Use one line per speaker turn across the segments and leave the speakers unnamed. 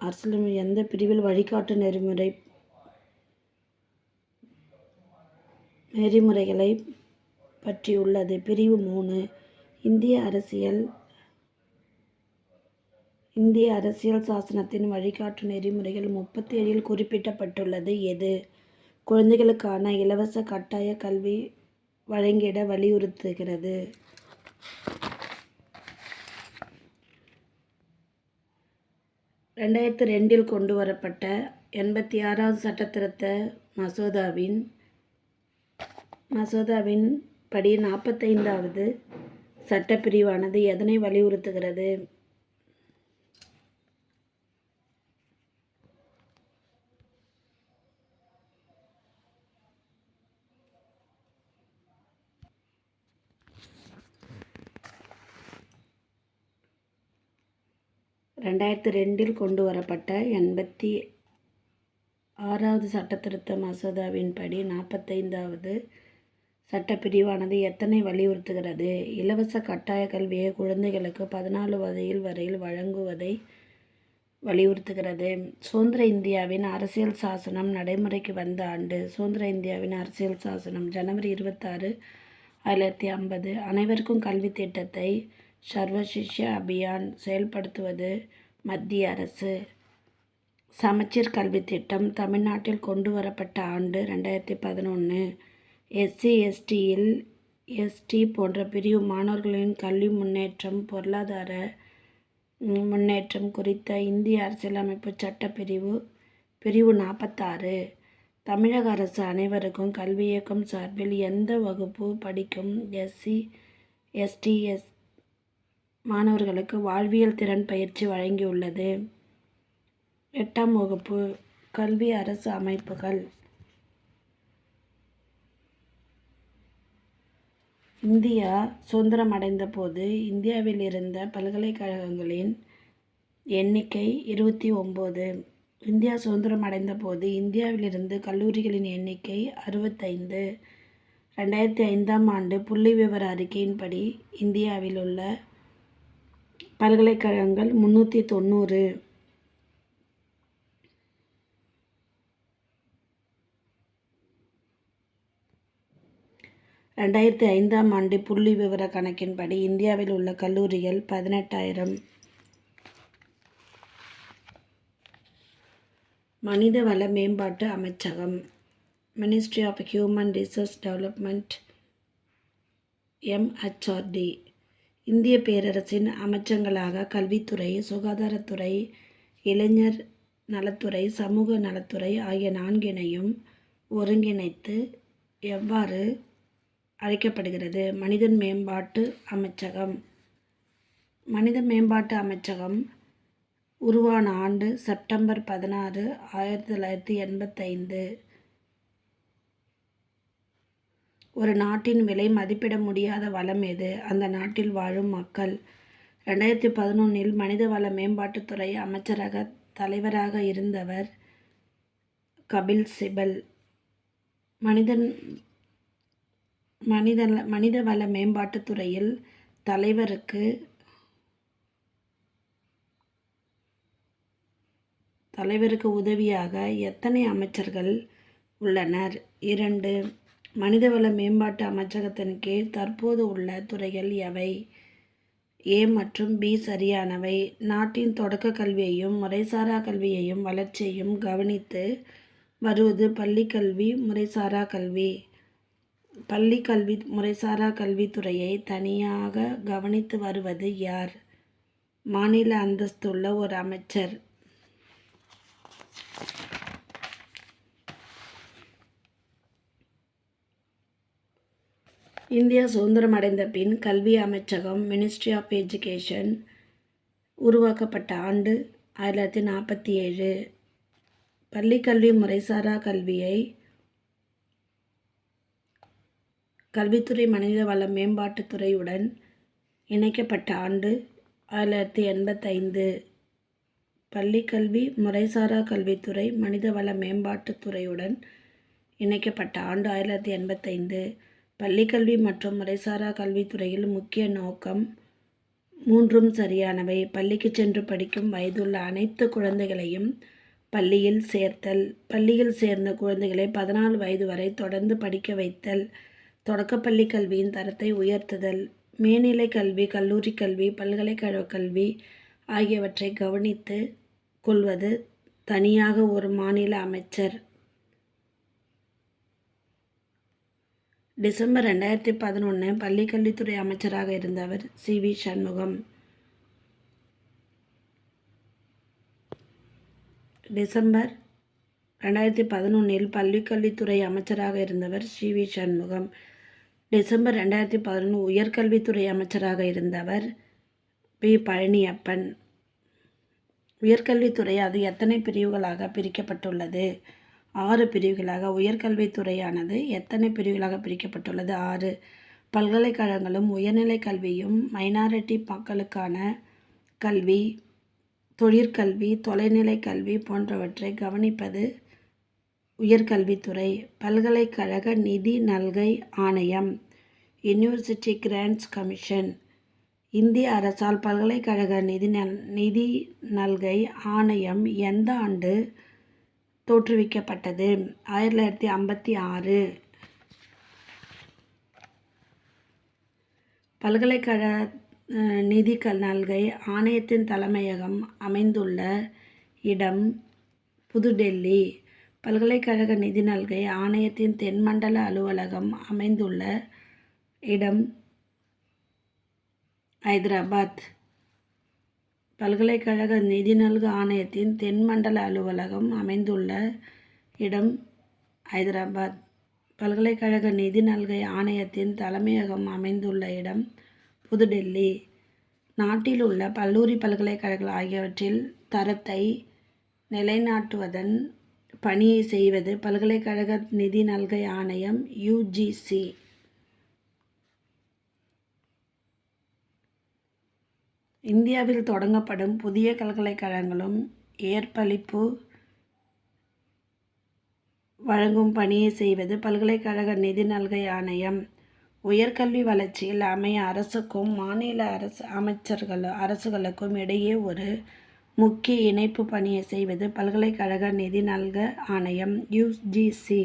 அரசியலமைப்பு எந்த பிரிவில் வழிகாட்டு நெறிமுறை நெறிமுறைகளைப் பற்றியுள்ளது? பிரிவு மூணு. இந்திய அரசியல் இந்திய அரசியல் சாசனத்தின் வழிகாட்டு நெறிமுறைகள் முப்பத்தி ஏழில் குறிப்பிடப்பட்டுள்ளது. எது? குழந்தைகளுக்கான இலவச கட்டாய கல்வி வழங்கிட வலியுறுத்துகிறது. ரெண்டாயிரத்து ரெண்டில் கொண்டு வரப்பட்ட எண்பத்தி ஆறாவது சட்டத்திருத்த மசோதாவின் மசோதாவின் படி நாற்பத்தைந்தாவது சட்டப்பிரிவானது எதனை வலியுறுத்துகிறது? ரெண்டாயிரத்தி ரெண்டில் கொண்டு வரப்பட்ட எண்பத்தி ஆறாவது சட்டத்திருத்த மசோதாவின்படி நாற்பத்தைந்தாவது சட்டப்பிரிவானது எத்தனை வலியுறுத்துகிறது? இலவச கட்டாய கல்வியை குழந்தைகளுக்கு பதினாலு வயதில் வரையில் வழங்குவதை வலியுறுத்துகிறது. சுதந்திர இந்தியாவின் அரசியல் சாசனம் நடைமுறைக்கு வந்த ஆண்டு சுதந்திர இந்தியாவின் அரசியல் சாசனம் ஜனவரி இருபத்தாறு ஆயிரத்தி ஐம்பது. அனைவருக்கும் கல்வி திட்டத்தை சர்வசிஷ்ய அபியான் செயல்படுத்துவது மத்திய அரசு. சமச்சீர் கல்வி திட்டம் தமிழ்நாட்டில் கொண்டு வரப்பட்ட ஆண்டு ரெண்டாயிரத்தி பதினொன்று எஸ்சி எஸ்டியில் எஸ்டி போன்ற பிரிவு மாணவர்களின் கல்வி முன்னேற்றம் பொருளாதார முன்னேற்றம் குறித்த இந்திய அரசியலமைப்பு சட்டப்பிரிவு பிரிவு நாற்பத்தாறு தமிழக அரசு அனைவருக்கும் கல்வி இயக்கம் சார்பில் எந்த வகுப்பு படிக்கும் எஸ்சி எஸ்டி எஸ் மாணவர்களுக்கு வாழ்வியல் திறன் பயிற்சி வழங்கியுள்ளது. எட்டாம் வகுப்பு கல்வி அரசு அமைப்புகள். இந்தியா சுதந்திரம் அடைந்த போது இந்தியாவில் இருந்த பல்கலைக்கழகங்களின் எண்ணிக்கை இருபத்தி ஒம்பது. இந்தியா சுதந்திரம் அடைந்த போது இந்தியாவிலிருந்து கல்லூரிகளின் எண்ணிக்கை அறுபத்தைந்து. ரெண்டாயிரத்தி ஐந்தாம் ஆண்டு புள்ளி விவர அறிக்கையின்படி இந்தியாவில் உள்ள பல்கலைக்கழகங்கள் முந்நூற்றி தொண்ணூறு. ரெண்டாயிரத்தி ஐந்தாம் ஆண்டு புள்ளி விவர கணக்கின்படி இந்தியாவில் உள்ள கல்லூரிகள் பதினெட்டாயிரம். மனிதவள மேம்பாட்டு அமைச்சகம் ministry of human resource development MHRD இந்திய பேரரசின் அமைச்சங்களாக கல்வித்துறை சுகாதாரத்துறை இளைஞர் நலத்துறை சமூக நலத்துறை ஆகிய நான்கினையும் ஒருங்கிணைத்து எவ்வாறு அழைக்கப்படுகிறது? மனிதன் மேம்பாட்டு அமைச்சகம். மனித மேம்பாட்டு அமைச்சகம் உருவான ஆண்டு செப்டம்பர் பதினாறு ஆயிரத்தி தொள்ளாயிரத்தி எண்பத்தைந்து. ஒரு நாட்டின் விலை மதிப்பிட முடியாத வளம் எது? அந்த நாட்டில் வாழும் மக்கள். ரெண்டாயிரத்தி பதினொன்றில் மனிதவள மேம்பாட்டுத்துறை அமைச்சரக தலைவராக இருந்தவர் கபில் சிபல். மனிதன் மனித மனிதவள மேம்பாட்டுத்துறையில் தலைவருக்கு தலைவருக்கு உதவியாக எத்தனை அமைச்சர்கள் உள்ளனர்? இரண்டு மனிதவள மேம்பாட்டு அமைச்சகத்தின் கீழ் தற்போது உள்ள துறைகள் எவை? ஏ மற்றும் பி சரியானவை. நாட்டின் தொடக்க கல்வியையும் முறைசாரா கல்வியையும் வளர்ச்சியையும் கவனித்து வருவது பள்ளிக்கல்வி முறைசாரா கல்வி. பள்ளி கல்வி முறைசாரா கல்வித்துறையை தனியாக கவனித்து வருவது யார்? மாநில அந்தஸ்துள்ள ஒரு அமைச்சர். இந்தியா சுதந்திரம் அடைந்த பின் கல்வி அமைச்சகம் மினிஸ்ட்ரி ஆஃப் எஜுகேஷன் உருவாக்கப்பட்ட ஆண்டு ஆயிரத்தி தொள்ளாயிரத்தி நாற்பத்தி ஏழு. பள்ளிக்கல்வி முறைசாரா கல்வியை கல்வித்துறை மனித வள மேம்பாட்டுத்துறையுடன் இணைக்கப்பட்ட ஆண்டு ஆயிரத்தி தொள்ளாயிரத்தி எண்பத்தைந்து பள்ளிக்கல்வி முறைசாரா கல்வித்துறை மனித வள மேம்பாட்டுத்துறையுடன் இணைக்கப்பட்ட ஆண்டு ஆயிரத்தி தொள்ளாயிரத்தி எண்பத்தைந்து. பள்ளிக்கல்வி மற்றும் முறைசாரா கல்வித்துறையில் முக்கிய நோக்கம் மூன்றும் சரியானவை. பள்ளிக்கு சென்று படிக்கும் வயதுள்ள அனைத்து குழந்தைகளையும் பள்ளியில் சேர்த்தல் பள்ளியில் சேர்ந்த குழந்தைகளை பதினாலு வயது வரை தொடர்ந்து படிக்க வைத்தல் தொடக்கப்பள்ளி கல்வியின் தரத்தை உயர்த்துதல் மேல்நிலை கல்வி கல்லூரி கல்வி பல்கலைக்கழக கல்வி ஆகியவற்றை கவனித்து கொள்வது தனியாக ஒரு மாநில அமைச்சர். டிசம்பர் ரெண்டாயிரத்தி பதினொன்று பள்ளிக்கல்வித்துறை அமைச்சராக இருந்தவர் சி வி சண்முகம். டிசம்பர் ரெண்டாயிரத்தி பதினொன்றில் பள்ளிக்கல்வித்துறை அமைச்சராக இருந்தவர் சி வி சண்முகம். டிசம்பர் ரெண்டாயிரத்தி பதினொன்று உயர்கல்வித்துறை அமைச்சராக இருந்தவர் பி பழனியப்பன். உயர்கல்வித்துறை அது எத்தனை பிரிவுகளாக பிரிக்கப்பட்டுள்ளது? ஆறு பிரிவுகளாக உயர்கல்வித்துறையானது எத்தனை பிரிவுகளாக பிரிக்கப்பட்டுள்ளது? ஆறு. பல்கலைக்கழகங்களும் உயர்நிலை கல்வியும் மைனாரிட்டி மக்களுக்கான கல்வி தொழிற்கல்வி தொலைநிலை கல்வி போன்றவற்றை கவனிப்பது உயர்கல்வித்துறை. பல்கலைக்கழக நிதி நல்கை ஆணையம் யூனிவர்சிட்டி கிராண்ட்ஸ் கமிஷன் இந்திய அரசால் பல்கலைக்கழக நிதி நல் நிதி நல்கை ஆணையம் எந்த ஆண்டு தோற்றுவிக்கப்பட்டது. ஆயிரத்தி தொள்ளாயிரத்தி ஐம்பத்தி ஆறு பல்கலைக்கழக நிதி கல் நல்கை ஆணையத்தின் தலைமையகம் அமைந்துள்ள இடம் புதுடெல்லி. பல்கலைக்கழக நிதி நல்கை ஆணையத்தின் தென்மண்டல அலுவலகம் அமைந்துள்ள இடம் ஹைதராபாத். பல்கலைக்கழக நிதி நல்கு ஆணையத்தின் தென்மண்டல அலுவலகம் அமைந்துள்ள இடம் ஹைதராபாத் பல்கலைக்கழக நிதி நல்கை ஆணையத்தின் தலைமையகம் அமைந்துள்ள இடம் புதுடெல்லி. நாட்டில் உள்ள பல்லூரி பல்கலைக்கழகங்கள் ஆகியவற்றில் தரத்தை நிலைநாட்டுவதன் பணியை செய்வது பல்கலைக்கழக நிதி நல்கை ஆணையம் யுஜிசி. இந்தியாவில் தொடங்கப்படும் புதிய பல்கலைக்கழகங்களும் ஏற்பளிப்பு வழங்கும் பணியை செய்வது பல்கலைக்கழக நிதி நல்கை ஆணையம். உயர்கல்வி வளர்ச்சியில் அமைய அரசுக்கும் மாநில அரசு அமைச்சர்கள் அரசுகளுக்கும் இடையே ஒரு முக்கிய இணைப்பு பணியை செய்வது பல்கலைக்கழக நிதி நல்க ஆணையம் யுஜிசி.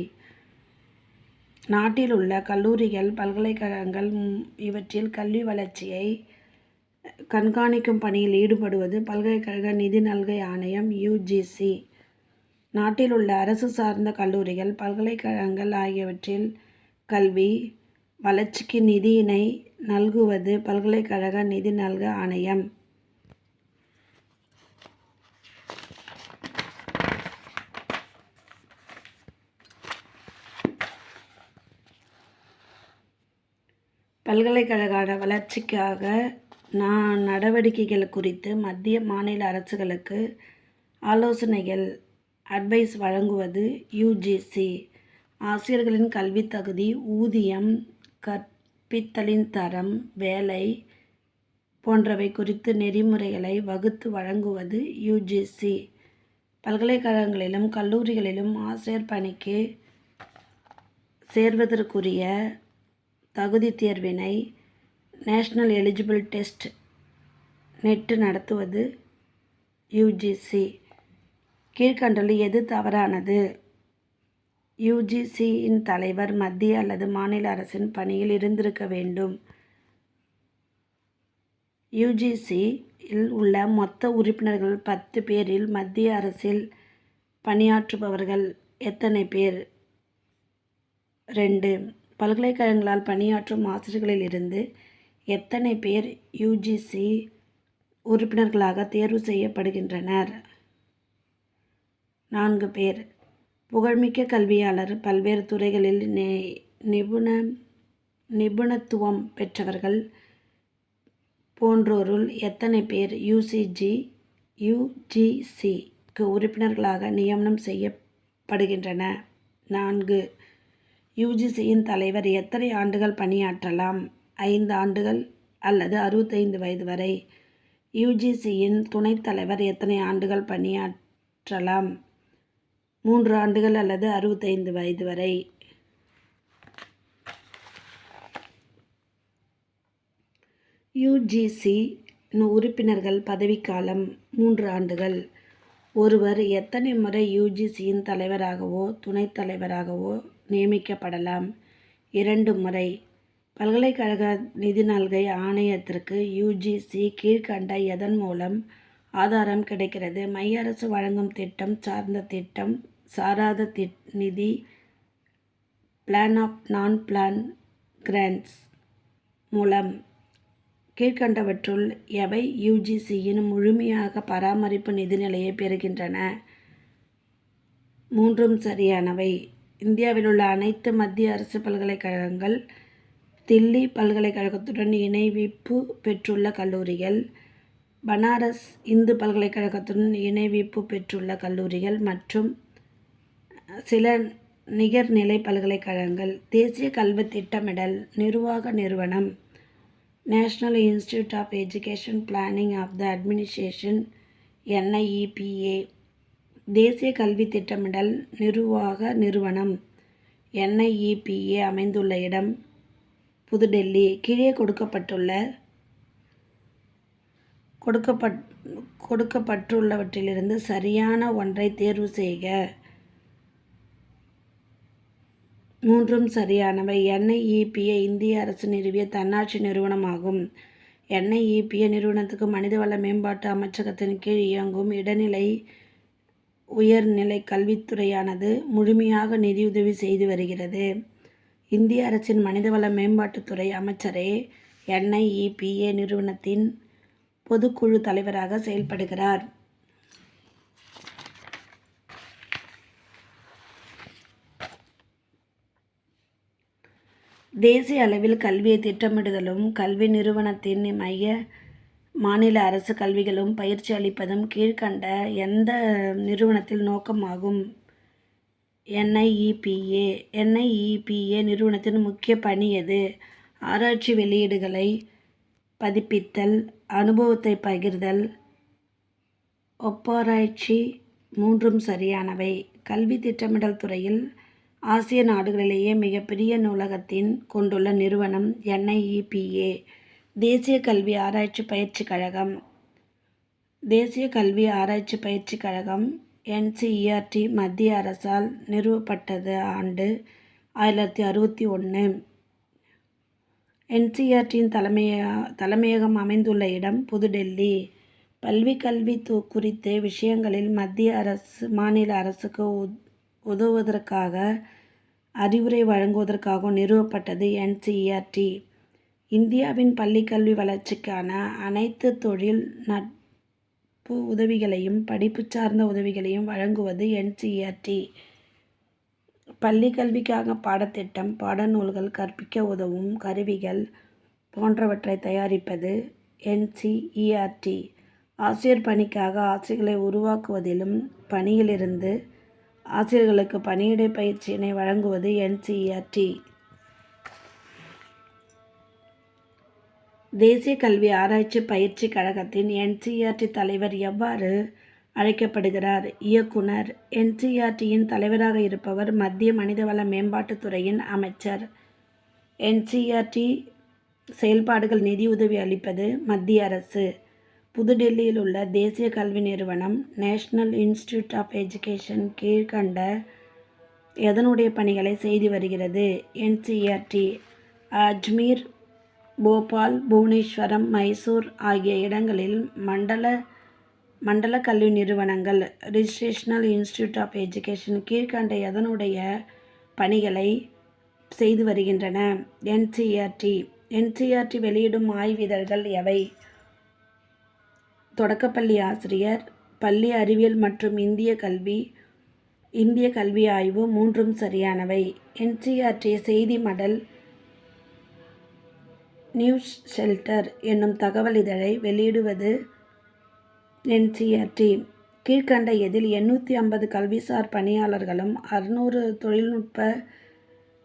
நாட்டில் உள்ள கல்லூரிகள் பல்கலைக்கழகங்கள் இவற்றில் கல்வி வளர்ச்சியை கண்காணிக்கும் பணியில் ஈடுபடுவது பல்கலைக்கழக நிதி நல்கை ஆணையம் யுஜிசி. நாட்டில் உள்ள அரசு சார்ந்த கல்லூரிகள் பல்கலைக்கழகங்கள் ஆகியவற்றில் கல்வி வளர்ச்சிக்கு நிதியினை நல்குவது பல்கலைக்கழக நிதி நல்க ஆணையம். பல்கலைக்கழக வளர்ச்சிக்காக நான் நடவடிக்கைகள் குறித்து மத்திய மாநில அரசுகளுக்கு ஆலோசனைகள் அட்வைஸ் வழங்குவது யுஜிசி. ஆசிரியர்களின் கல்வித் தகுதி ஊதியம் கற்பித்தலின் தரம் வேலை போன்றவை குறித்து நெறிமுறைகளை வகுத்து வழங்குவது யுஜிசி. பல்கலைக்கழகங்களிலும் கல்லூரிகளிலும் ஆசிரியர் பணிக்கு சேர்வதற்குரிய தகுதி தேர்வினை நேஷ்னல் எலிஜிபிள் டெஸ்ட் நெட்டு நடத்துவது யுஜிசி கீழ்கண்டலில் எது தவறானது? யுஜிசியின் தலைவர் மத்திய அல்லது மாநில அரசின் பணியில் இருந்திருக்க வேண்டும். யுஜிசியில் உள்ள மொத்த உறுப்பினர்கள் பத்து பேரில் மத்திய அரசில் பணியாற்றுபவர்கள் எத்தனை பேர்? ரெண்டு. பல்கலைக்கழகங்களால் பணியாற்றும் ஆசிரியர்களிலிருந்து எத்தனை பேர் யுஜிசி உறுப்பினர்களாக தேர்வு செய்யப்படுகின்றனர்? நான்கு பேர். புகழ்மிக்க கல்வியாளர் பல்வேறு துறைகளில் நிபுண நிபுணத்துவம் பெற்றவர்கள் போன்றோருள் எத்தனை பேர் யுசிஜி யுஜிசிக்கு உறுப்பினர்களாக நியமனம் செய்யப்படுகின்றன? நான்கு. யுஜிசியின் தலைவர் எத்தனை ஆண்டுகள் பணியாற்றலாம்? ஐந்து ஆண்டுகள் அல்லது அறுபத்தைந்து வயது வரை யுஜிசியின் துணைத் தலைவர் எத்தனை ஆண்டுகள் பணியாற்றலாம்? மூன்று ஆண்டுகள் அல்லது அறுபத்தைந்து வயது வரை. யுஜிசி உறுப்பினர்கள் பதவிக்காலம் மூன்று ஆண்டுகள். ஒருவர் எத்தனை முறை யுஜிசியின் தலைவராகவோ துணைத் தலைவராகவோ நியமிக்கப்படலாம்? இரண்டு முறை. பல்கலைக்கழக நிதி நல்கை ஆணையத்திற்கு யுஜிசி கீழ்க்கண்ட எதன் மூலம் ஆதாரம் கிடைக்கிறது? மைய அரசு வழங்கும் திட்டம் சார்ந்த திட்டம் சாராத திட் நிதி plan of non plan grants மூலம் கீழ்க்கண்டவற்றுள் எவை யுஜிசியின் முழுமையாக பராமரிப்பு நிதிநிலையை பெறுகின்றன? மூன்றும் சரியானவை. இந்தியாவில் உள்ள அனைத்து மத்திய அரசு பல்கலைக்கழகங்கள் தில்லி பல்கலைக்கழகத்துடன் இணைவிப்பு பெற்றுள்ள கல்லூரிகள் பனாரஸ் இந்து பல்கலைக்கழகத்துடன் இணைவிப்பு பெற்றுள்ள கல்லூரிகள் மற்றும் சில நிகர்நிலை பல்கலைக்கழகங்கள். தேசிய கல்வி திட்டமிடல் நிர்வாக நிறுவனம் national institute of education planning of the administration NIEPA தேசிய கல்வி திட்டமிடல் நிர்வாக நிறுவனம் என்ஐஇபிஏ அமைந்துள்ள இடம் புதுடெல்லி கீழே கொடுக்கப்பட்டுள்ள கொடுக்கப்பட் கொடுக்கப்பட்டுள்ளவற்றிலிருந்து சரியான ஒன்றை தேர்வு செய்க. மூன்றும் சரியானவை. என்ஐஇபிஏ இந்திய அரசு நிறுவிய தன்னாட்சி நிறுவனமாகும். என்ஐஇபிஏ நிறுவனத்துக்கு மனிதவள மேம்பாட்டு அமைச்சகத்தின் கீழ் இயங்கும் இடைநிலை உயர்நிலை கல்வித்துறையானது முழுமையாக நிதியுதவி செய்து வருகிறது. இந்திய அரசின் மனிதவள மேம்பாட்டுத்துறை அமைச்சரே என்ஐஇபிஏ நிறுவனத்தின் பொதுக்குழு தலைவராக செயல்படுகிறார். தேசிய அளவில் கல்வியை திட்டமிடுதலும் கல்வி நிறுவனத்தின் மைய மாநில அரசு கல்விகளும் பயிற்சி அளிப்பதும் கீழ்க்கண்ட எந்த நிறுவனத்தில் நோக்கமாகும்? என்ஐஇபிஏ என்ஐஇபிஏ நிறுவனத்தின் முக்கிய பணி எது? ஆராய்ச்சி வெளியீடுகளை பதிப்பித்தல் அனுபவத்தை பகிர்தல் ஒப்பாராய்ச்சி மூன்றும் சரியானவை. கல்வி திட்டமிடல் துறையில் ஆசிய நாடுகளிலேயே மிகப்பெரிய நூலகத்தின் கொண்டுள்ள நிறுவனம் என்ஐஇபிஏ தேசிய கல்வி ஆராய்ச்சி பயிற்சி கழகம். தேசிய கல்வி ஆராய்ச்சி பயிற்சி கழகம் என்சிஇஆர்டி மத்திய அரசால் நிறுவப்பட்டது ஆண்டு ஆயிரத்தி அறுபத்தி ஒன்று. என்சிஆர்டியின் தலைமைய தலைமையகம் அமைந்துள்ள இடம் புதுடெல்லி. பல்வி கல்வி து குறித்த விஷயங்களில் மத்திய அரசு மாநில அரசுக்கு உதவுவதற்காக அறிவுரை வழங்குவதற்காகவும் நிறுவப்பட்டது என்சிஇஆர்டி இந்தியாவின் பள்ளிக்கல்வி வளர்ச்சிக்கான அனைத்து தொழில் நட் படிப்பு உதவிகளையும் படிப்பு சார்ந்த உதவிகளையும் வழங்குவது என்சிஇஆர்டி பள்ளி கல்விக்காக பாடத்திட்டம் பாடநூல்கள் கற்பிக்க உதவும் கருவிகள் போன்றவற்றை தயாரிப்பது என்சிஇஆர்டி ஆசிரியர் பணிக்காக ஆசிரியர்களை உருவாக்குவதிலும் பணியிலிருந்து ஆசிரியர்களுக்கு பணியிடை பயிற்சியினை வழங்குவது என்சிஇஆர்டி தேசிய கல்வி ஆராய்ச்சி பயிற்சி கழகத்தின் என்சிஆர்டி தலைவர் எவ்வாறு அழைக்கப்படுகிறார்? இயக்குனர் என்சிஆர்டியின் தலைவராக இருப்பவர் மத்திய மனிதவள மேம்பாட்டுத்துறையின் அமைச்சர். என்சிஆர்டி செயல்பாடுகள் நிதியுதவி அளிப்பது மத்திய அரசு. புதுடெல்லியில் உள்ள தேசிய கல்வி நிறுவனம் நேஷ்னல் இன்ஸ்டிடியூட் ஆஃப் எஜுகேஷன் கீழ்கண்ட எதனுடைய பணிகளை செய்து வருகிறது? என்சிஆர்டி அஜ்மீர் போபால் புவனேஸ்வரம் மைசூர் ஆகிய இடங்களில் மண்டல மண்டல கல்வி நிறுவனங்கள் ரிஜிஸ்ட்ரேஷனல் இன்ஸ்டியூட் ஆஃப் எஜுகேஷன் கீழ்கண்ட எதனுடைய பணிகளை செய்து வருகின்றன. என்சிஆர்டி என்சிஆர்டி வெளியிடும் ஆய்விதழ்கள் எவை? தொடக்கப்பள்ளி ஆசிரியர் பள்ளி அறிவியல் மற்றும் இந்திய கல்வி இந்திய கல்வி ஆய்வு மூன்றும் சரியானவை. என்சிஆர்டி செய்தி மடல் நியூஸ் ஷெல்டர் என்னும் தகவல் இதழை வெளியிடுவது என்சிஆர்டி கீழ்கண்ட இதில் எண்ணூற்றி ஐம்பது கல்விசார் பணியாளர்களும் அறுநூறு தொழில்நுட்ப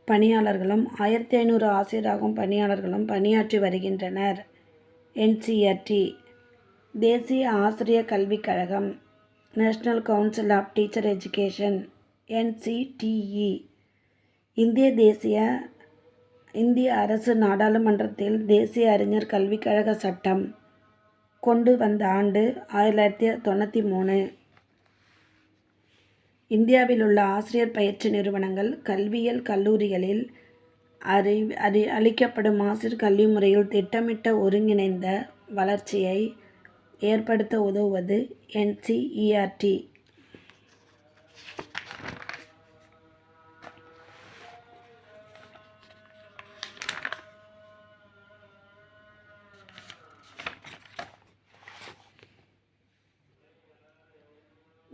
பணியாளர்களும் ஆயிரத்தி ஐநூறு ஆசிரியராகும் பணியாளர்களும் பணியாற்றி வருகின்றனர். என்சிஆர்டி தேசிய ஆசிரியர் கல்விக் கழகம் national council of teacher education NCTE இந்திய தேசிய இந்திய அரசு நாடாளுமன்றத்தில் தேசிய அறிஞர் கல்விக் கழக சட்டம் கொண்டு வந்த ஆண்டு ஆயிரத்தி தொள்ளாயிரத்தி தொண்ணூற்றி மூணு. இந்தியாவில் உள்ள ஆசிரியர் பயிற்சி நிறுவனங்கள் கல்வியியல் கல்லூரிகளில் அறி அறி அளிக்கப்படும் ஆசிரியர் கல்வி முறையில் திட்டமிட்ட ஒருங்கிணைந்த வளர்ச்சியை ஏற்படுத்த உதவுவது என்சிஇஆர்டி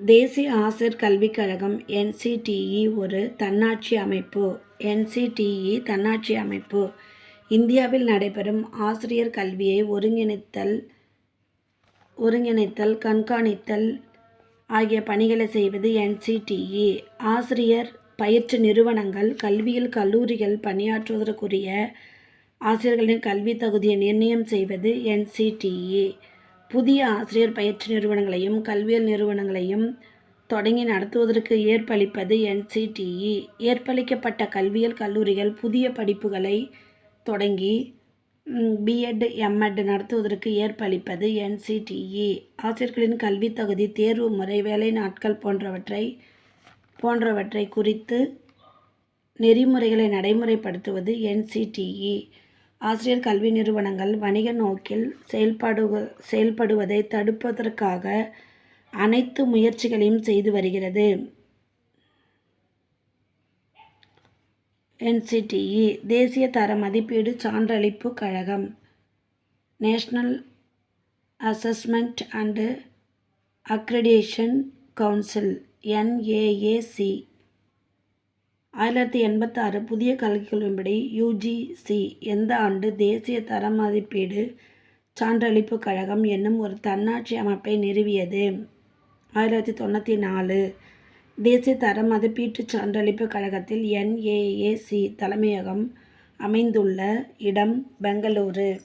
தேசிய ஆசிரியர் கல்விக் கழகம் என்சிடிஇ ஒரு தன்னாட்சி அமைப்பு. என்சிடிஇ தன்னாட்சி அமைப்பு. இந்தியாவில் நடைபெறும் ஆசிரியர் கல்வியை ஒருங்கிணைத்தல் ஒருங்கிணைத்தல் கண்காணித்தல் ஆகிய பணிகளை செய்வது என்சிடிஇ ஆசிரியர் பயிற்சி நிறுவனங்கள் கல்வியில் கல்லூரிகள் பணியாற்றுவதற்குரிய ஆசிரியர்களின் கல்வி தகுதியை நிர்ணயம் செய்வது என்சிடிஇ புதிய ஆசிரியர் பயிற்சி நிறுவனங்களையும் கல்வியியல் நிறுவனங்களையும் தொடங்கி நடத்துவதற்கு ஏற்பளிப்பது என்சிடிஇ ஏற்பளிக்கப்பட்ட கல்வியியல் கல்லூரிகள் புதிய படிப்புகளை தொடங்கி பிஎட் எம்எட் நடத்துவதற்கு ஏற்பளிப்பது என்சிடிஇ ஆசிரியர்களின் கல்வி தகுதி தேர்வு முறை வேலை நாட்கள் போன்றவற்றை போன்றவற்றை குறித்து நெறிமுறைகளை நடைமுறைப்படுத்துவது என்சிடிஇ ஆசிரியர் கல்வி நிறுவனங்கள் வணிக நோக்கில் செயல்படு செயல்படுவதை தடுப்பதற்காக அனைத்து முயற்சிகளையும் செய்து வருகிறது. என்சிடிஇ தேசிய தர மதிப்பீடு சான்றளிப்பு கழகம் national assessment and accreditation council NAAC ஆயிரத்தி எண்பத்தாறு புதிய கல்விக் கொள்கையின்படி யுஜிசி எந்த ஆண்டு தேசிய தர மதிப்பீடு சான்றளிப்பு கழகம் என்னும் ஒரு தன்னாட்சி அமைப்பை நிறுவியது? ஆயிரத்தி தொண்ணூற்றி நாலு தேசிய தர மதிப்பீட்டு சான்றளிப்பு கழகத்தில் என்ஏஏசி தலைமையகம் அமைந்துள்ள இடம் பெங்களூரு.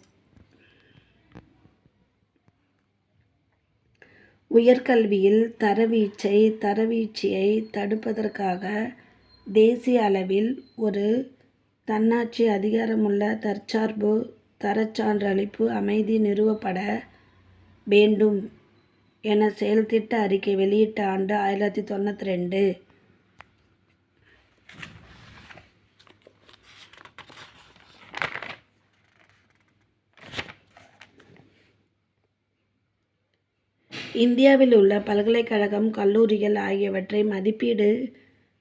உயர்கல்வியில் தரவீச்சை தரவீழ்ச்சியை தடுப்பதற்காக தேசிய அளவில் ஒரு தன்னாட்சி அதிகாரமுள்ள தற்சார்பு தரச்சான்றளிப்பு அமைதி நிறுவப்பட வேண்டும் என செயல்திட்ட அறிக்கை வெளியிட்ட ஆண்டு ஆயிரத்தி தொண்ணூற்றி ரெண்டு. இந்தியாவில் உள்ள பல்கலைக்கழகம் கல்லூரிகள் ஆகியவற்றை மதிப்பீடு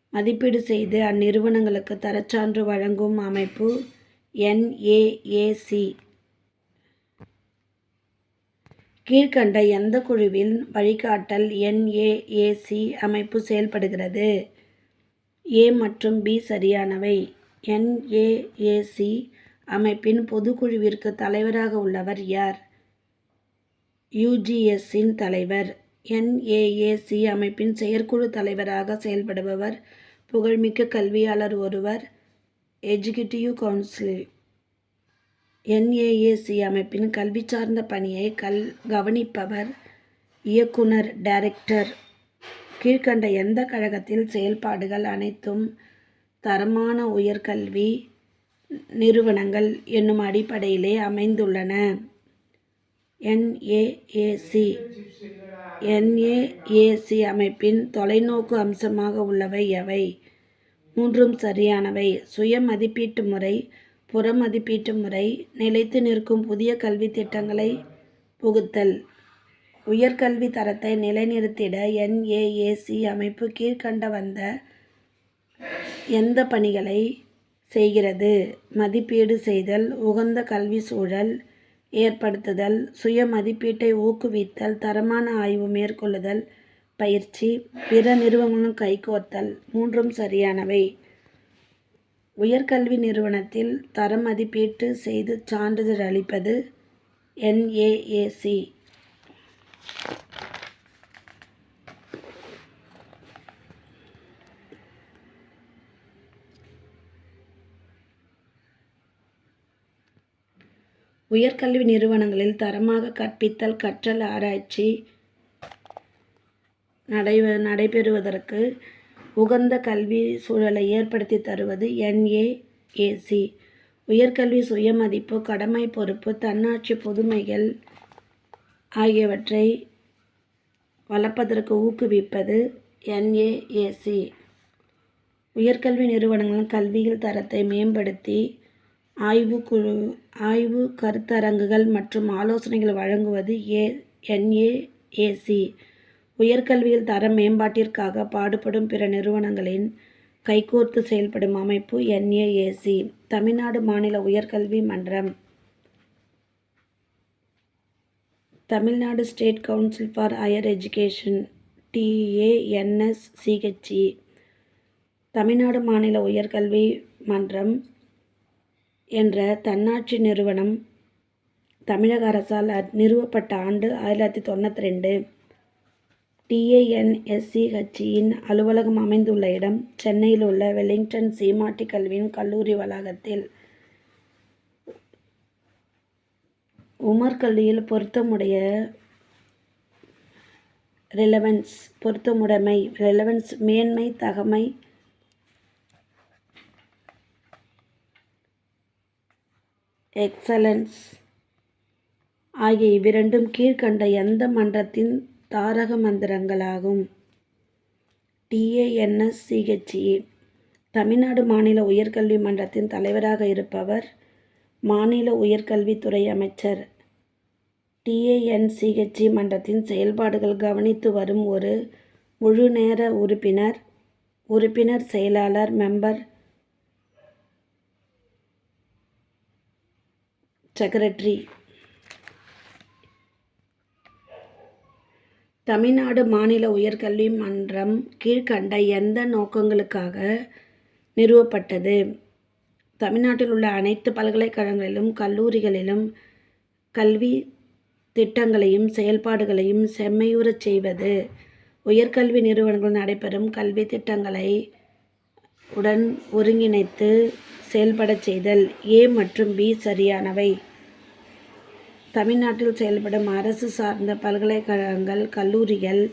மதிப்பீடு செய்து அந்நிறுவனங்களுக்கு தரச்சான்று வழங்கும் அமைப்பு என்ஏஏசி. கீழ்கண்ட எந்த குழுவின் வழிகாட்டல் என்ஏஏசி அமைப்பு செயல்படுகிறது? ஏ மற்றும் பி சரியானவை. என்ஏஏசி அமைப்பின் பொதுக்குழுவிற்கு தலைவராக உள்ளவர் யார்? யுஜிஎஸ்ஸின் தலைவர். என்ஏஏசி அமைப்பின் செயற்குழு தலைவராக செயல்படுபவர் புகழ்மிக்க கல்வியாளர் ஒருவர் எஜுகேட்டிவ் கவுன்சில். என்ஏஏசி அமைப்பின் கல்வி சார்ந்த பணியை கல் கவனிப்பவர் இயக்குனர் டைரக்டர். கீழ்கண்ட எந்த கழகத்தில் செயல்பாடுகள் அனைத்தும் தரமான உயர்கல்வி நிறுவனங்கள் என்னும் அடிப்படையிலே அமைந்துள்ளன. என்ஏஏசி என்ஏஏசி அமைப்பின் தொலைநோக்கு அம்சமாக உள்ளவை எவை? மூன்றும் சரியானவை. சுய மதிப்பீட்டு முறை புற மதிப்பீட்டு முறை நிலைத்து நிற்கும் புதிய கல்வி திட்டங்களை புகுத்தல். உயர்கல்வி தரத்தை நிலைநிறுத்திட என்ஏஏசி அமைப்பு கீழ்கண்ட வந்த எந்த பணிகளை செய்கிறது? மதிப்பீடு செய்தல் உகந்த கல்வி சூழல் ஏற்படுத்துதல் சுய மதிப்பீட்டை ஊக்குவித்தல் தரமான ஆய்வு மேற்கொள்ளுதல் பயிற்சி பிற நிறுவனங்களும் கைகோர்த்தல் மூன்றும் சரியானவை. உயர்கல்வி நிறுவனத்தில் தர மதிப்பீட்டு செய்து சான்றிதழ் அளிப்பது என்ஏஏசி உயர்கல்வி நிறுவனங்களில் தரமாக கற்பித்தல் கற்றல் ஆராய்ச்சி நடைபெ நடைபெறுவதற்கு உகந்த கல்வி சூழலை ஏற்படுத்தி தருவது என்ஏஏசி உயர்கல்வி சுயமதிப்பு கடமை பொறுப்பு தன்னாட்சி புதுமைகள் ஆகியவற்றை வளர்ப்பதற்கு ஊக்குவிப்பது என்ஏஏசி உயர்கல்வி நிறுவனங்கள் கல்வியில் தரத்தை மேம்படுத்தி ஆய்வு குழு ஆய்வு கருத்தரங்குகள் மற்றும் ஆலோசனைகள் வழங்குவது ஏ என்ஏஏசி உயர்கல்வியில் தர மேம்பாட்டிற்காக பாடுபடும் பிற நிறுவனங்களின் கைகோர்த்து செயல்படும் அமைப்பு என்ஏஏசி தமிழ்நாடு மாநில உயர்கல்வி மன்றம். Tamil Nadu state council for higher education TANSCHE Tamil Nadu மாநில உயர்கல்வி மன்றம் என்ற தன்னாட்சி நிறுவனம் தமிழக அரசால் நிறுவப்பட்ட ஆண்டு ஆயிரத்தி தொள்ளாயிரத்தி தொண்ணூற்றி ரெண்டு. டிஏஎன்எஸ்சிஹெச்இன் அலுவலகம் அமைந்துள்ள இடம் சென்னையில் உள்ள வெலிங்டன் சீமாட்டி கல்வியின் கல்லூரி வளாகத்தில். உமர் கல்வியில் பொருத்தமுடைய ரிலவன்ஸ் பொருத்தமுடைமை ரிலவன்ஸ் மேன்மை தகமை எக்ஸலன்ஸ் ஆகிய இவ்விரண்டும் கீழ்கண்ட எந்த மன்றத்தின் தாரக மந்திரங்களாகும்? டிஏஎன்எஸ்சிஹெச்இ தமிழ்நாடு மாநில உயர்கல்வி மன்றத்தின் தலைவராக இருப்பவர் மாநில உயர்கல்வித்துறை அமைச்சர். டிஏஎன்சிஹெச்இ மன்றத்தின் செயல்பாடுகள் கவனித்து வரும் ஒரு முழுநேர உறுப்பினர் உறுப்பினர் செயலாளர் மெம்பர் செக்ரட்டரி தமிழ்நாடு மாநில உயர்கல்வி மன்றம் கீழ்கண்ட எந்த நோக்கங்களுக்காக நிறுவப்பட்டது? தமிழ்நாட்டில் உள்ள அனைத்து பல்கலைக்கழகங்களிலும் கல்லூரிகளிலும் கல்வி திட்டங்களையும் செயல்பாடுகளையும் செம்மையுறச் செய்வது. உயர்கல்வி நிறுவனங்கள் நடைபெறும் கல்வி திட்டங்களை உடன் ஒருங்கிணைத்து செயல்படச் செய்தல். ஏ மற்றும் பி சரியானவை. தமிழ்நாட்டில் செயல்படும் அரசு சார்ந்த பல்கலைக்கழகங்கள் கல்லூரிகள்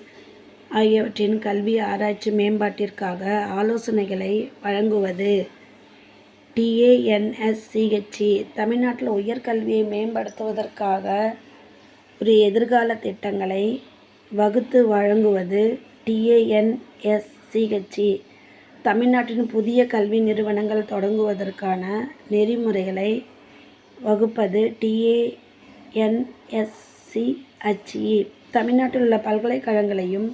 ஆகியவற்றின் கல்வி ஆராய்ச்சி மேம்பாட்டிற்காக ஆலோசனைகளை வழங்குவது. டிஏஎன்எஸ்சிஹெச்சி தமிழ்நாட்டில் உயர்கல்வியை மேம்படுத்துவதற்காக ஒரு எதிர்கால திட்டங்களை வகுத்து வழங்குவது டிஏஎன்எஸ்சிஹெச்சி தமிழ்நாட்டின் புதிய கல்வி நிறுவனங்கள் தொடங்குவதற்கான நெறிமுறைகளை வகுப்பது டிஏ என்எஸ்சிஹெச்இ தமிழ்நாட்டில் உள்ள பல்கலைக்கழகங்களையும்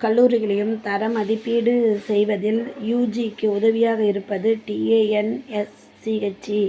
கல்லூரிகளையும் தர மதிப்பீடு செய்வதில் யூஜிக்கு உதவியாக இருப்பது டிஏஎன்எஸ்சிஹெச்இ